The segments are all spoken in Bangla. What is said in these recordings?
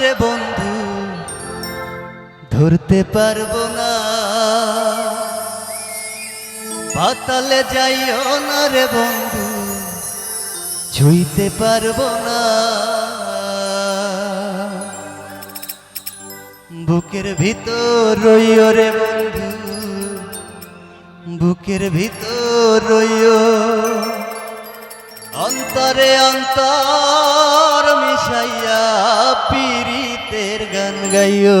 রে বন্ধু, ধরতে পারব না। পাতালে যাইও না রে বন্ধু, ছুঁইতে পারব না। বুকের ভিতর রইও রে বন্ধু, বুকের ভিতর রইও। অন্তরে অন্তর গান গাইও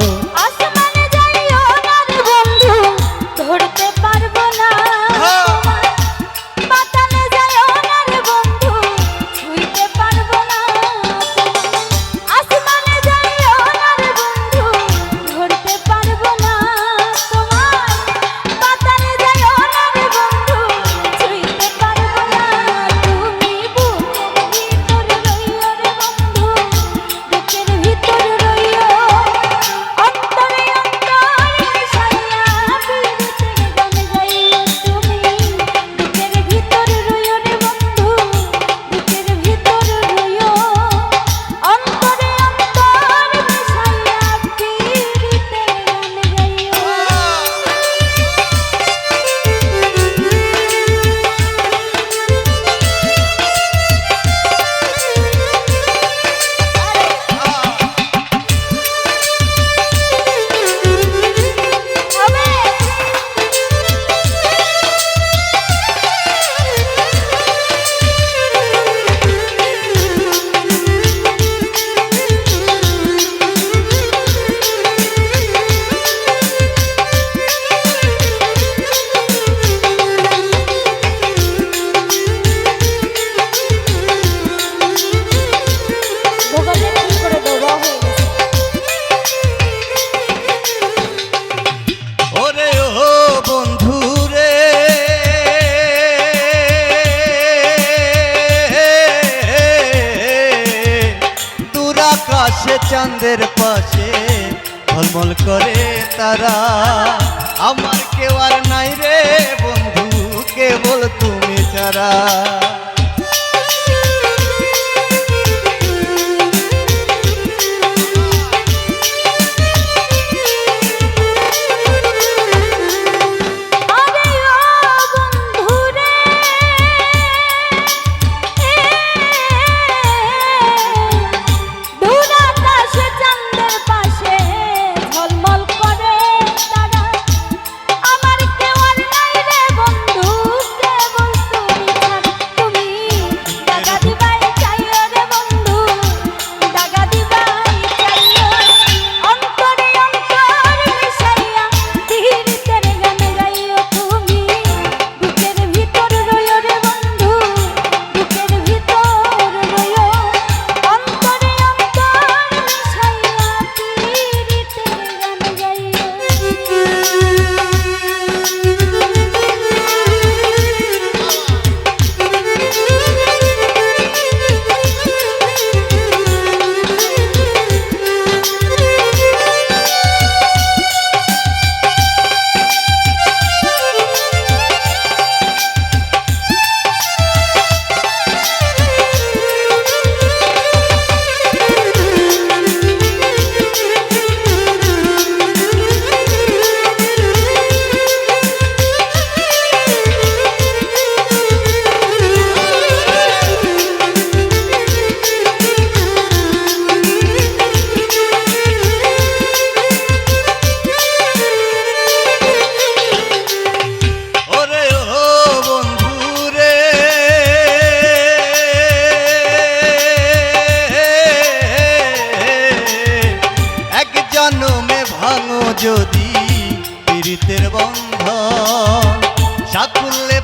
আকাশে চাঁদের পাশে ঝলমল করে তারা।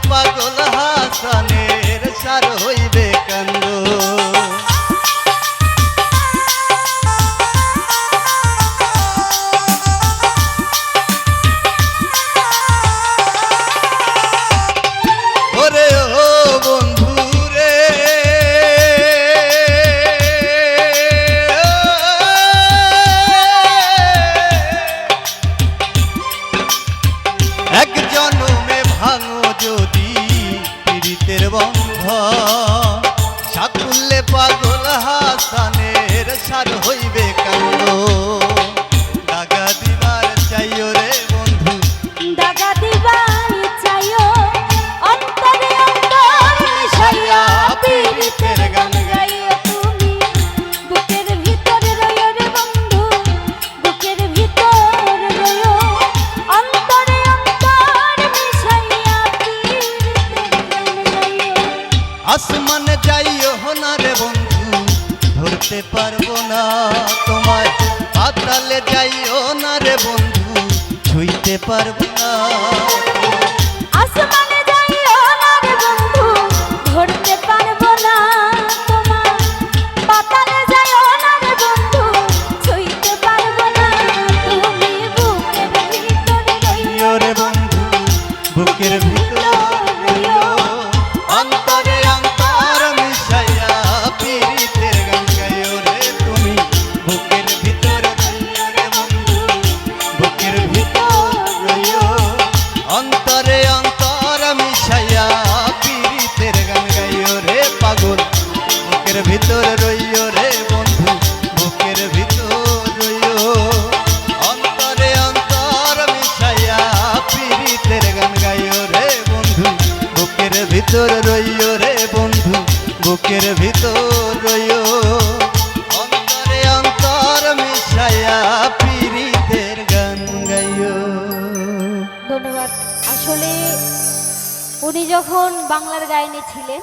পাগল হাসানের আসমানে যাইও না রে বন্ধু, ধরতে পারব না তোমায়। পাতালে যাইও না রে বন্ধু, ছুঁইতে পারব না। আসমানে বুকের ভিতর রইও রে বন্ধু, বুকের ভিতর রইও। অন্তরে অন্তর মিশাইয়া পীড়িতের গান গাইও রে বন্ধু, বুকের ভিতর রইও রে বন্ধু, বুকের ভিতর রইও। অন্তরে অন্তর মিশাইয়া পীড়িতের গান গাইও। ধন্যবাদ। আসলে উনি যখন বাংলার গায়নে ছিলেন